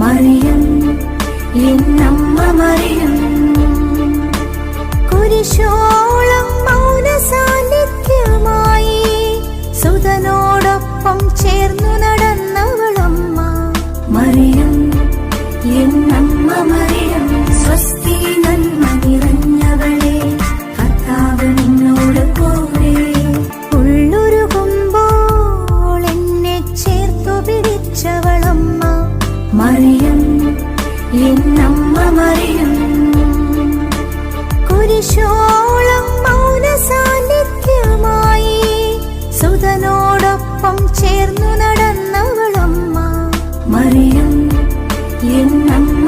മറിയം എന്നമ്മ മറിയം കുരിശോളം മൗന സാന്നിധ്യമായി ചേർന്നു നടന്നവളമ്മ മറിയം എന്നമ്മ മറിയം സ്വസ്ഥ അറിയും എന്നമ്മ മറിയും. കുരിശോളം മൗന സാന്നിധ്യമായി സുതനോടൊപ്പം ചേർന്നു നടന്നവളമ്മ മറിയും എന്നമ്മ